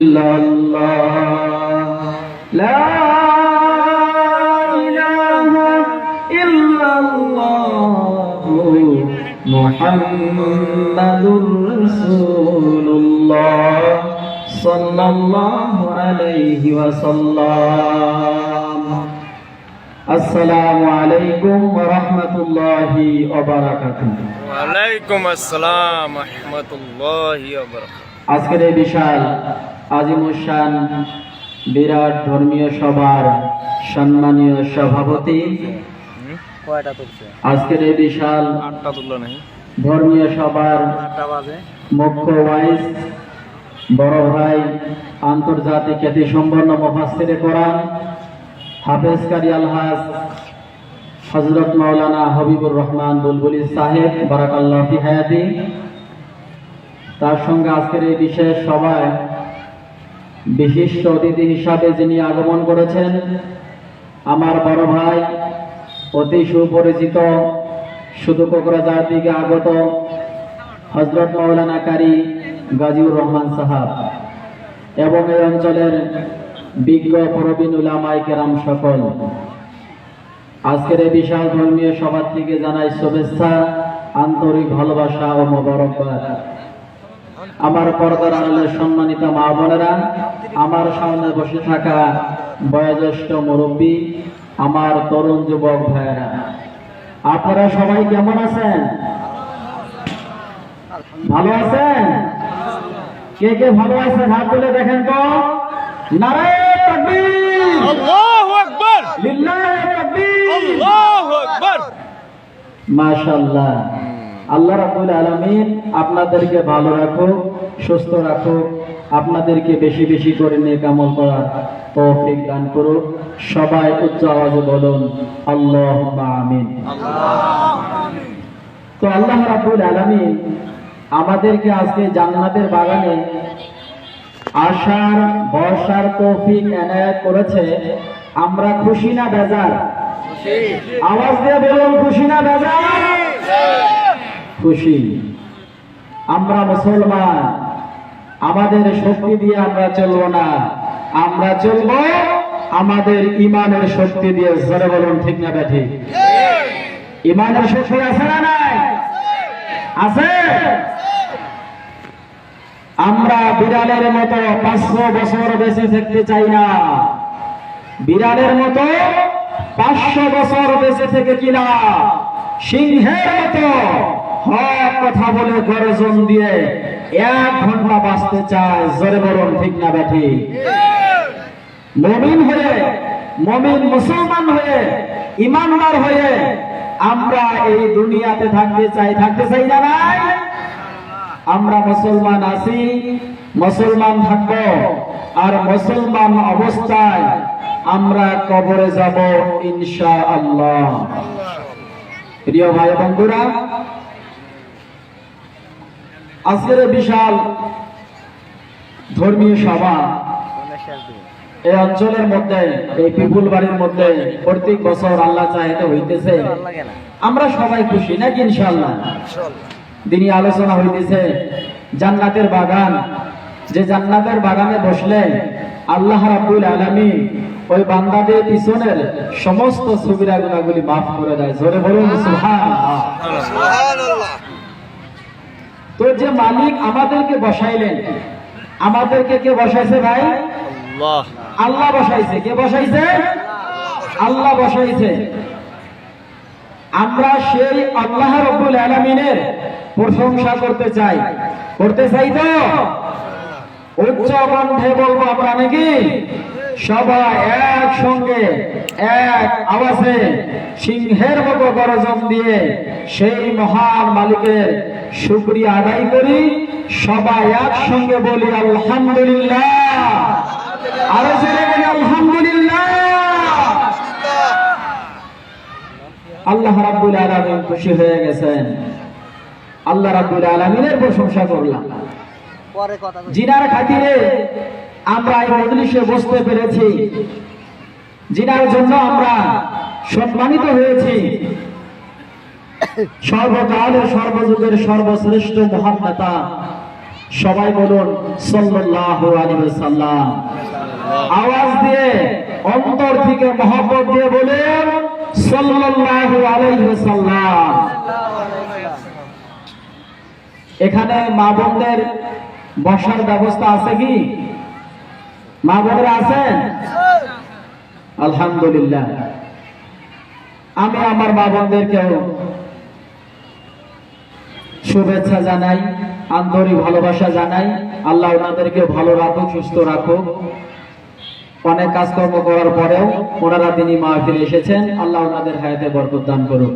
إلا الله لا إله إلا الله محمد رسول الله صلى الله عليه وسلم السلام عليكم ورحمة الله وبركاته ওয়ালাইকুম আসসালাম রহমতুল্লাহি আজকের এই বিশাল আজিমুসান বিরাট ধর্মীয় সভার সম্মানীয় সভাপতি। আজকের এই বিশাল ধর্মীয় সভার মুখ্য ওয়াইস বড় ভাই আন্তর্জাতিক খ্যাতি সম্পন্ন মুফাসসিরে কোরআন হাফেজ কারি আলহাজ হযরত মাওলানা হবিবুর রহমান বুলবুলি সাহেব বারাকাল্লাহ ফি হায়াতি। তার সঙ্গে আজকের এই বিশেষ সভায় বিশিষ্ট অতিথি হিসাবে যিনি আগমন করেছেন, আমার বড় ভাই, অতি সুপরিচিত, শুধু কোকরাঝাড় থেকে আগত হজরত মৌলানা কারি গাজীউর রহমান সাহাব এবং এই অঞ্চলের বিজ্ঞ প্রবীণ উলামাই কেরাম সকল। আজকের এই বিশাল ধর্মীয় সভা থেকে জানাই শুভেচ্ছা, আন্তরিক ভালোবাসা ও মোবারকবাদ। আমার পর্দার আড়ালের সম্মানিত মা বোনেরা আমার সামনে বসে থাকা বয়োজ্যেষ্ঠ মুরব্বী আমার তরুণ যুবক ভাইয়েরা আপনারা সবাই কেমন আছেন? ভালো আছেন? কে কে ভালো আছেন? হাত তুলে দেখেন তো। নারায়ণ আল্লাহু আকবার। লিল্লাহি তাকবীর। আল্লাহু আকবার। মাশাআল্লাহ। আল্লাহ রাব্বুল আলামিন আপনাদেরকে ভালো রাখুক সুস্থ রাখুক আপনাদেরকে বেশি বেশি করে নিয়ে আমল করার তৌফিক দান করুক। সবাই উচ্চ আওয়াজে বলুন আল্লাহুম্মা আমিন। তো আল্লাহ রাব্বুল আলামিন আমাদেরকে আজকে জান্নাতের বাগানে আসার বসার তৌফিক এনায়েত করেছে। আমরা খুশি না বেজার? আওয়াজ দিয়ে বলুন খুশি না বেজার? খুশি। আমরা মুসলমান। আমাদের শক্তি দিয়ে আমরা চলবো না। আমরা চলবো আমাদের ইমানের শক্তি দিয়ে, জোরে বলুন, ঠিক না ব্যাঠি ইমানের শক্তি আছে না নাই? আছে? আমরা বিড়ালের মতো পাঁচশো বছর বেঁচে থাকতে চাই না। বিড়ালের মতো পাঁচশো বছর বেঁচে থেকে কিনা? সিংহের মতো হক কথা বলে গর্জন দিয়ে এক ঘণ্টা বাঁচতে চায়, জোরে বলুন, ঠিক না ব্যাঠি মমিন হয়ে, মমিন মুসলমান হয়ে, ইমানদার হয়ে আমরা এই দুনিয়াতে থাকতে চাই থাকতে চাই না ভাই? আমরা মুসলমান আছি, মুসলমান থাকব, আর মুসলমান অবস্থায় আমরা কবরে যাব ইনশা আল্লাহ প্রিয় ভাই বন্ধুরা আজকের বিশাল ধর্মীয় সভা এই অঞ্চলের মধ্যে, এই পিপুল বাড়ির মধ্যে প্রত্যেক বছর আল্লাহ চাহিদা হইতেছে। আমরা সবাই খুশি নাকি ইনশাআল্লাহ? তিনি আলোচনা হইতেছে, জান্নাতের বাগান, যে জান্নাতের বাগানে বসলে আল্লাহ রাব্বুল আলামিন ওই বান্দাদের পিছনের সমস্ত সুবিধা গুণাগুলি মাফ করে দেয়। জোরে বলুন, সুবহানাল্লাহ। তো যে মালিক আমাদেরকে বসাইলেন আমাদেরকে কে বসাইছে ভাই? আল্লাহ। বসাইছে। কে বসাইছে? আল্লাহ বসাইছে। আমরা সেই আল্লাহ রব্বুল আলামিনের প্রশংসা করতে চাই। করতে চাই তো? উচ্চ কণ্ঠে বলব আমরা নাকি? সবাই একসঙ্গে, এক আওয়াজে সিংহের মতো গরজন দিয়ে সেই মহান মালিকের শুক্রিয়া আদায় করি। সবাই একসঙ্গে বলি, আলহামদুলিল্লাহ। আরও জোরে বলি আলহামদুলিল্লাহ। আল্লাহ রাব্বুল আলামিন খুশি হয়ে গেছেন। আল্লাহ রাব্বুল আলামিনের প্রশংসা করলাম। জিনার খাতিরে আমরা এই মজলিসে বসতে পেরেছি। জিনার জন্য আমরা সম্মানিত হয়েছি। সর্বকাল সর্বযুগের সর্বশ্রেষ্ঠ মহান নেতা সবাই বলুন ওয়াসাল্লাম। আওয়াজ দিয়ে, অন্তর থেকে মহব্বত দিয়ে বলেন, সাল্লাল্লাহু ওয়াসাল্লাম। এখানে মা বোনদের বসার ব্যবস্থা আছে কি? মা বোনেরা আছেন? আলহামদুলিল্লাহ। আমি আমার মা বোনদেরকেও শুভেচ্ছা জানাই, আন্তরিক ভালোবাসা জানাই। আল্লাহ ওনাদেরকে ভালো রাখুক, সুস্থ রাখুক। অনেক কাজকর্ম করার পরেও ওনারা তিনি মাহফিলে এসেছেন। আল্লাহ ওনাদের হায়াতে বরকত দান করুক।